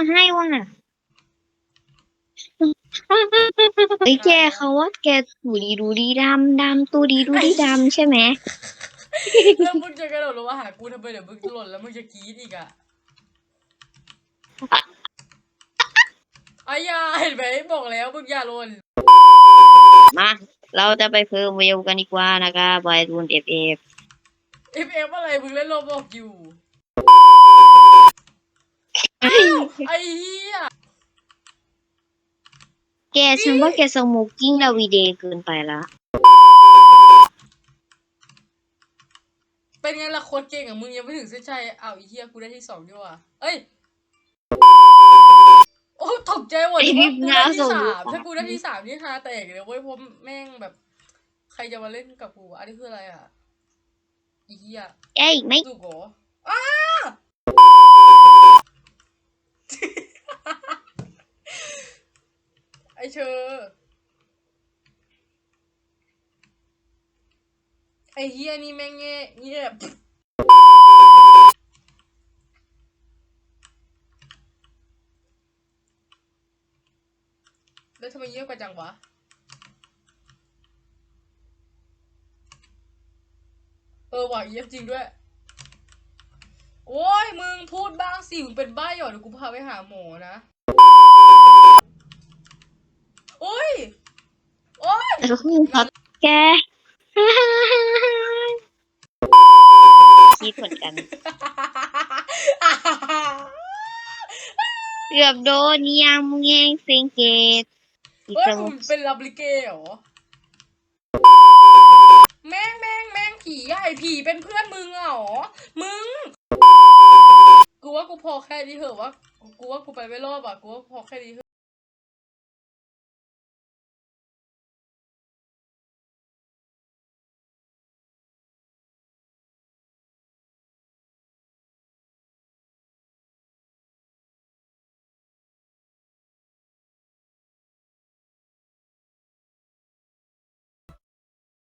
มาให้ว่ะไอ้ยแกเขาว่าแกตูดีดูดีดำดำตูดีดูดีดำใช่ไหมแล้วมึงจะกระโดดลงมาหากูทำไมเดี๋ยวมึงหล่นแล้วมึงจะกรี๊ดอีกอะไอ้ยาเห็นไหมบอกแล้วมึงอย่าหล่นมา เราจะไปเพิ่มเวลกันดีกว่านะคะบายทูนเอฟเอฟเอฟเอฟอะไรมึงเล่นโลบอกอยู่ ไอ้เหี้ยแกฉันว่าแกสโมกกิ้งดาวีเดย์เกินไปละเป็นไงล่ะโคตรเก่งอะมึงยังไม่ถึงเส้นชัยอ้าวไอ้เหี้ยกูได้ที่สองดีกว่าเอ้ยโอ้ตกใจหมดเลยว่ากูได้ที่สามถ้ากูได้ที่สามนี่ฮาแตกเลยเว้ยเพราะแม่งแบบ ใครจะมาเล่นกับกูวะอันนี้คืออะไรอะอีเหี้ยเอ้ยไม่สุกเหรออ้า ไอเชอไอเฮียนี่แม่งเงี้ยเงียบแล้วทำไมเงียบกว่าจังวะเออว่ะเงียบจริงด้วย โอ้ยมึงพูดบ้างสิ มึงเป็นบ้าหยอดเดี๋ยวกูพาไปหาหมอนะ โอ้ย โอ้ยแกคิดเหมือนกัน เกือบโดนยำแยงเซิงเกตอีกเฮ้ยครั้งมึงเป็นลับลิเกเหรอ แม่งแม่งแม่งผีใหญ่ผีเป็นเพื่อนมึงเหรอ มึง กูว่ากูพอแค่นี้เถอะวะ กูว่ากูไปไม่รอดอะ กูว่าพอแค่นี้เถอะ